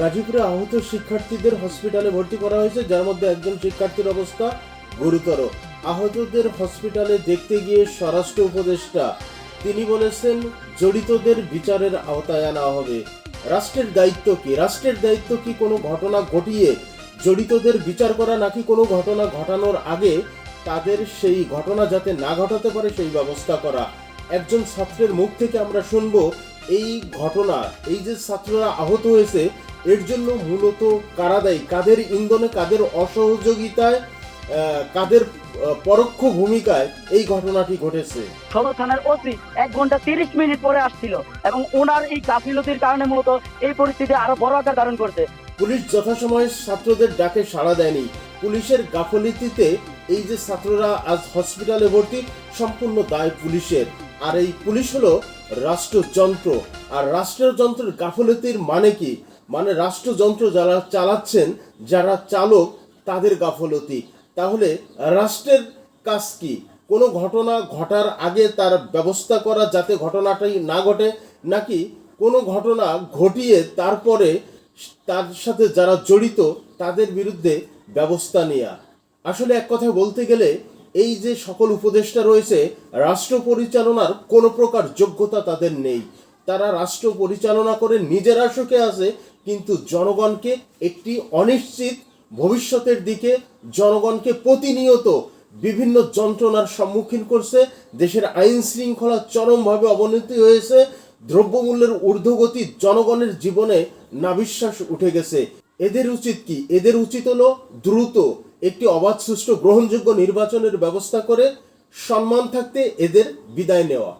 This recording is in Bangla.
গাজীপুরে আহত শিক্ষার্থীদের হসপিটালে ভর্তি করা হয়েছে, যার মধ্যে একজন শিক্ষার্থীর অবস্থা গুরুতর। আহতদের হসপিটালে দেখতে গিয়ে স্বরাষ্ট্র উপদেষ্টা তিনি বলেছেন, জড়িতদের বিচারের আওতায় আনা হবে। রাষ্ট্রের দায়িত্ব কি? রাষ্ট্রের দায়িত্ব কি কোনো ঘটনা ঘটিয়ে জড়িতদের বিচার করা, নাকি কোনো ঘটনা ঘটানোর আগে তাদের সেই ঘটনা যাতে না ঘটাতে পারে সেই ব্যবস্থা করা? একজন ছাত্রের মুখ থেকে আমরা শুনব এই ঘটনা এই যে ছাত্ররা আহত হয়েছে এর জন্য মূলত কারা দায়ী? কাদের ইন্ধনে কাদের অসহযোগিতায় কাদের পরোক্ষ ভূমিকায় এই ঘটনাটি ঘটেছে? সদর থানার ওসি এক ঘণ্টা তিরিশ মিনিট পরে আসছিল এবং ওনার এই গাফিলতির কারণে মূলত এই পরিস্থিতি আরও বড় আকার ধারণ করছে। পুলিশ যথাসময়ে ছাত্রদের ডাকে সাড়া দেয়নি। পুলিশের গাফলিতিতে এই যে ছাত্ররা আজ হসপিটালে ভর্তি সম্পূর্ণ দায় পুলিশের। আর এই পুলিশ হলো রাষ্ট্রযন্ত্র। আর রাষ্ট্রযন্ত্রের গাফলতির মানে কি? মানে রাষ্ট্রযন্ত্র যারা চালাচ্ছেন, যারা চালক, তাদের গাফলতি। তাহলে রাষ্ট্রের কাজ কি? কোনো ঘটনা ঘটার আগে তার ব্যবস্থা করা যাতে ঘটনাটাই না ঘটে, নাকি কোনো ঘটনা ঘটিয়ে তারপরে তার সাথে যারা জড়িত, তাদের বিরুদ্ধে ব্যবস্থা নেওয়া আসলে এক কথায় বলতে গেলে এই যে সকল উপদেষ্টা রয়েছে, রাষ্ট্র পরিচালনার কোনো প্রকার যোগ্যতা তাদের নেই। তারা রাষ্ট্র পরিচালনা করে নিজেরা সুখে আছে, কিন্তু জনগণকে একটি অনিশ্চিত ভবিষ্যতের দিকে জনগণকে প্রতিনিয়ত বিভিন্ন যন্ত্রণার সম্মুখীন করছে। দেশের আইন শৃঙ্খলা চরমভাবে অবনতি হয়েছে। দ্রব্যমূল্যের ঊর্ধ্বগতি জনগণের জীবনে নাবিশ্বাস উঠে গেছে। এদের উচিত কি? এদের উচিত হলো দ্রুত একটি অবাধ সুষ্ঠু গ্রহণযোগ্য নির্বাচনের ব্যবস্থা করে সম্মান থাকতে এদের বিদায় নেওয়া।